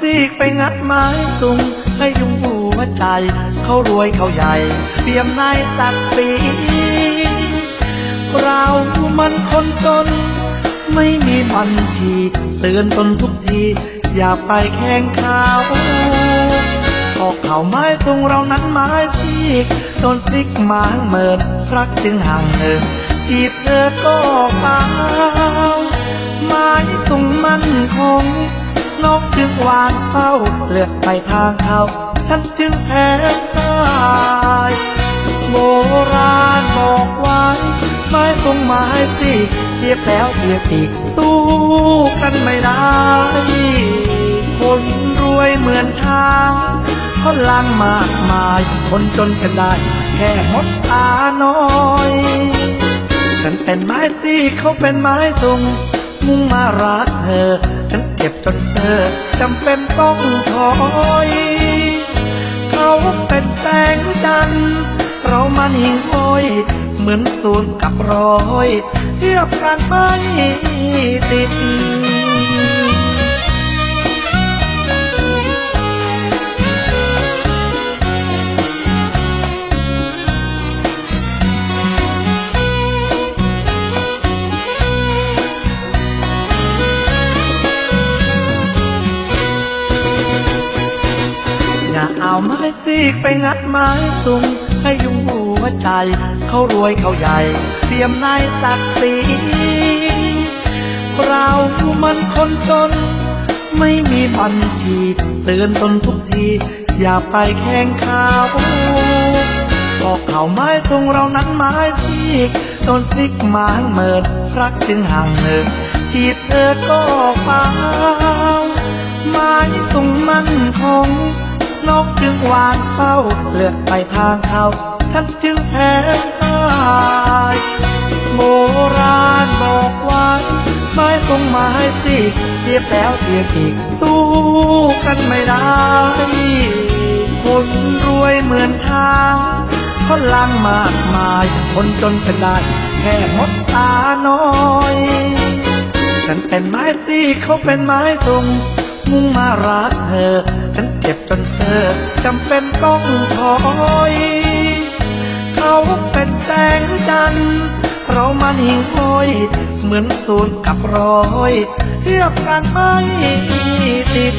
ซีกไปงัดไม้ตุงให้ยุงหัวใจ เขารวยเขาใหญ่ เตรียมนายศักดิ์ศรีเรามันคนจน ไม่มีบัญชีเตือนตนทุกที อย่าไปแข่งขาวพอกเขาไม้ตรงเรานั้นไม้ซีกโดนพลิกหมางเมินรักจึงห่างเหินจีบเธอก็เปล่าไม้ตรงมันคง นกจึงวางเฝ้าเลือกไปทางเขาฉันจึงแพ้ตายโบราณบอกไว้ไม้ตรงไม้สิเทียบแล้วเทียบอีกสู้กันไม่ได้ คนรวยเหมือนช้างพลังมากมาย คนจนกันได้แค่มดตาน้อยฉันเป็นไม้สิเขาเป็นไม้ทรงมุ่งมารักเธอ ฉันเจ็บจนเธอจำเป็นต้องถอย เขาเป็นแสงจันทร์เรามันหิ่งห้อย เหมือนศูนย์กับรอยเทียบกันไม่ติด เอาไม้ซีกไปงัดไม้ตุงให้ยุงหัวใจ เขารวยเขาใหญ่เตรียมนายศักดิ์ศรีเรามันคนจน ไม่มีบัญชีเตือนตนทุกที อย่าไปแข่งข่าวบอกเขาไม้ตรงเรานั้นไม้ซีกโดนพลิกหมางเมินรักจึงห่างเหินจีบเธอก็เปล่าไม้ตรงมันคง นกจึงวางเฝ้าเลือกไปทางเขาฉันจึงแพ้ตายโบราณบอกไว้ไม้ตรงไม้สิเทียบแล้วเทียบอีกสู้กันไม่ได้คนรวยเหมือนช้างพลังมากมาย คนจนเป็นได้แค่มดตาน้อย ฉันเป็นไม้สิเขาเป็นไม้ตรง มุ่งมารักเธอ ฉันเจ็บจนเธอจำเป็นต้องถอย เขาเป็นแสงจันทร์เรามันหิ่งห้อย เหมือนศูนย์กับรอย เทียบกันไม่ติด